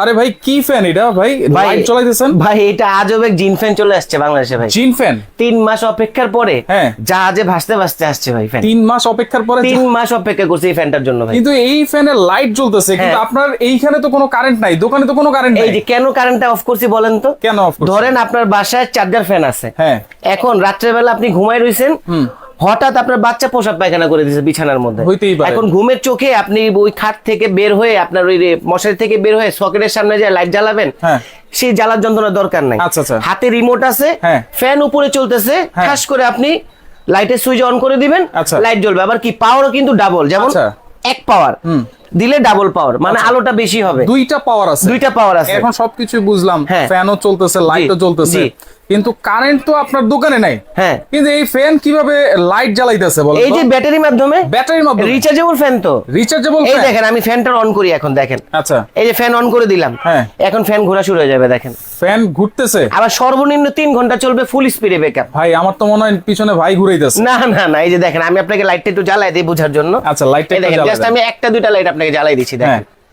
আরে ভাই কি ফ্যান এটা? ভাই ভাই লাইট চলাইতেছেন? ভাই এটা আজব এক জিন ফ্যান চলে আসছে বাংলাদেশে ভাই। জিন ফ্যান তিন মাস অপেক্ষার পরে হ্যাঁ। জাহাজে ভাসতে ভাসতে আসছে ভাই ফ্যান তিন মাস অপেক্ষার পরে তিন মাস অপেক্ষা করছে এই ফ্যানটার জন্য ভাই। কিন্তু এই ফ্যানের লাইট জ্বলতেছে কিন্তু হ্যাঁ। আপনার এইখানে তো কোনো কারেন্ট নাই দোকানে তো কোনো কারেন্ট নাই। এই যে কেন কারেন্টটা অফ করছি বলেন তো? কেন অফ ধরেন আপনার বাসায় চার্জার ফ্যান আছে। হ্যাঁ। এখন রাত্রেবেলা আপনি ঘুমাই রইছেন হঠাৎ আপনার বাচ্চা পোশাক পায়খানা করে দিয়েছে বিছানার মধ্যে হইতেই পারে। এখন ঘুমের চোখে আপনি ওই খাট থেকে বের হয়ে আপনার ওই মশারি থেকে বের হয়ে সকেটের সামনে যে লাইট জ্বালাবেন হ্যাঁ। সেই জ্বালার যন্ত্রণার দরকার নাই আচ্ছা, আচ্ছা। হাতে রিমোট আছে হ্যাঁ। ফ্যান উপরে চলতেছে খাস করে আপনি লাইটের সুইচ অন করে দিবেন আচ্ছা। লাইট জ্বলবে আবার কি পাওয়ারও কিন্তু ডাবল যেমন আচ্ছা। এক পাওয়ার দিলে ডাবল পাওয়ার মানে আলোটা বেশি হবে। দুইটা পাওয়ার আছে। দুইটা পাওয়ার আছে। এখন সবকিছু বুঝলাম। ফ্যানও চলতেছে লাইটও চলতেছে। কিন্তু কারেন্ট তো আপনার দোকানে নাই। হ্যাঁ। কিন্তু এই ফ্যান কীভাবে লাইট জ্বালাইতেছে বলেন এই যে ব্যাটারির মাধ্যমে? ব্যাটারির মাধ্যমে। রিচার্জেবল ফ্যান তো। রিচার্জেবল এই দেখেন আমি ফ্যানটা অন করি এখন দেখেন। আচ্ছা। এই যে ফ্যান অন করে দিলাম। হ্যাঁ। এখন ফ্যান ঘোরা শুরু হয়ে যাবে দেখেন। ফ্যান ঘুরতেছে। আবার সর্বনিম্ন তিন ঘণ্টা চলবে ফুল স্পিডে ব্যাকআপ ভাই আমার তো মনে হয় পিছনে ভাই ঘুরাইতেছে। না না না এই যে দেখেন আমি আপনাকে লাইটটা একটু জ্বালাই দিই বোঝার জন্য। আচ্ছা লাইটটা দেখেন জাস্ট আমি একটা দুইটা লাইট আপনাকে জ্বালাই দিচ্ছি দেখেন। হ্যাঁ।